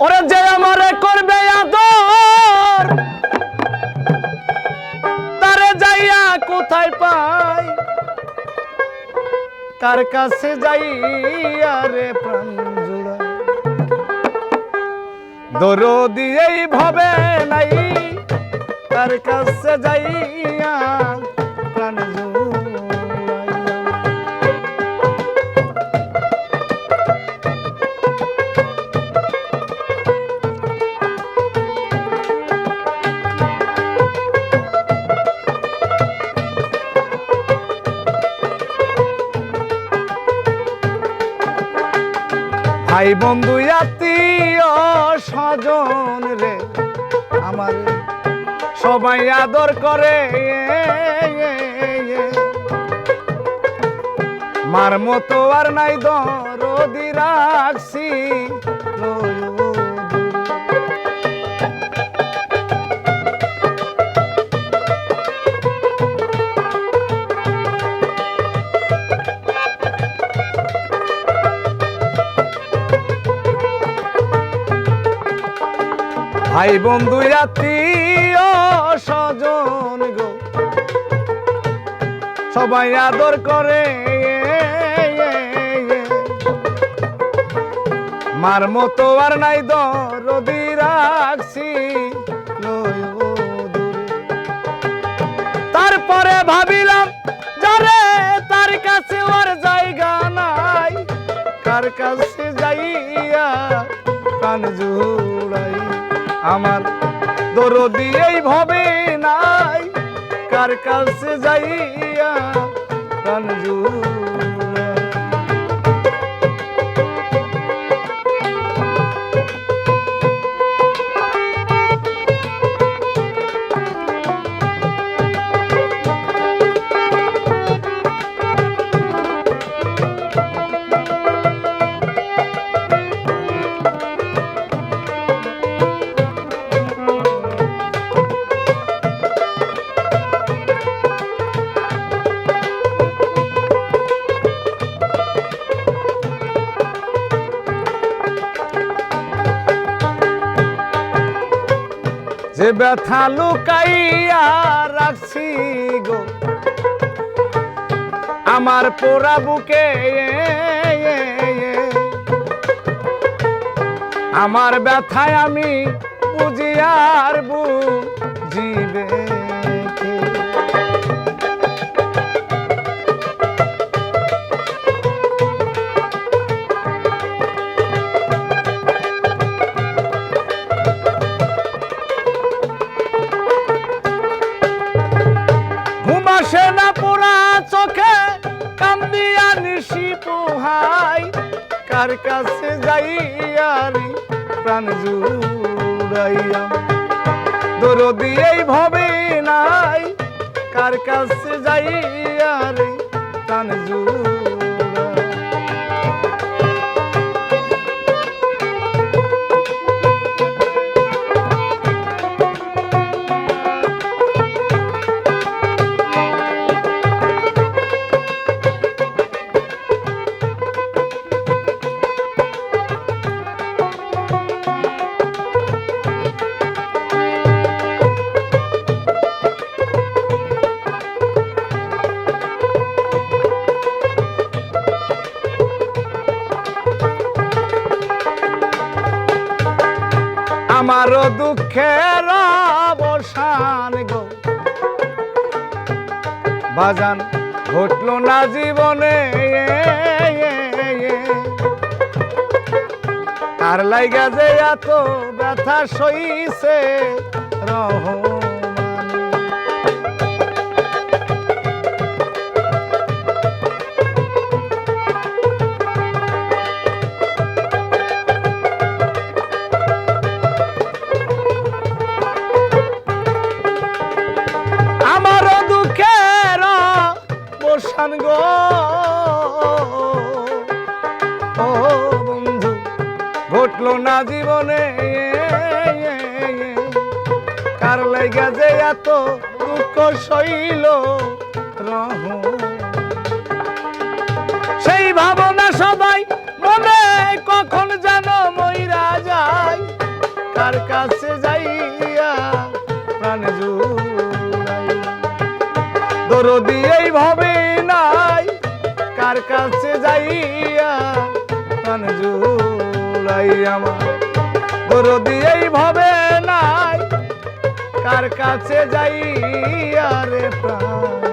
ওরে যে আমারে করবে আদর, তারে যাইয়া কোথায় পাই কার কাছে যাইয়া রে প্রাণ জুড়াই দরদি এই ভাবে নাই কার কাছে যাইয়া প্রাণ ভাই বন্ধু, আত্মীয় স্বজন রে, আমার সবাই আদর করে। মার মতো আর নাই দর দরদি রাখছি। ভাই বন্ধু আত্মীয় স্বজন গো। সবাই আদর করে, মার মতো আর নাই দরদি রাখছি তারপরে ভাবিলাম, যারে তার কাছে ওর জায়গা নাই। কার কাছে যাইয়া প্রাণ জুড়াই আমার দরদি এই ভবে নাই কার কাছে যাইয়া প্রাণ যে ব্যথা লুকাইয়া রাখছি গো। আমার পোড়া বুকে আমার ব্যথায় আমি বুঝিয়ার বুঝিবে আসে না পোড়া চোখে কান্দিয়া নিশি পোহাই। কার কাছে যাইয়ারি প্রাণ জুড়াইয়া দরদি দিয়েই ভবে নাই, কার কাছে যাইয়ারি প্রাণ জুড়াই আমারও দুঃখের অবসান গো। বাজান, ঘটল না জীবনে আর লাইগা যে এত ব্যথা সইছে রহমানে সন্তান গো। ও বন্ধু, ঘটল না জীবনে। কার লাইগা যে এত দুঃখ সইল সেই ভাবনা সবাই মনে কখন যেন মইরা যাই কার কাছে যাইয়া প্রাণ জুড়াই। দরদি এইভাবে কার কাছে যাইয়া প্রাণ জুড়াই আমার। দরদি এই ভাবে নাই, কার কাছে যাইয়া রে প্রাণ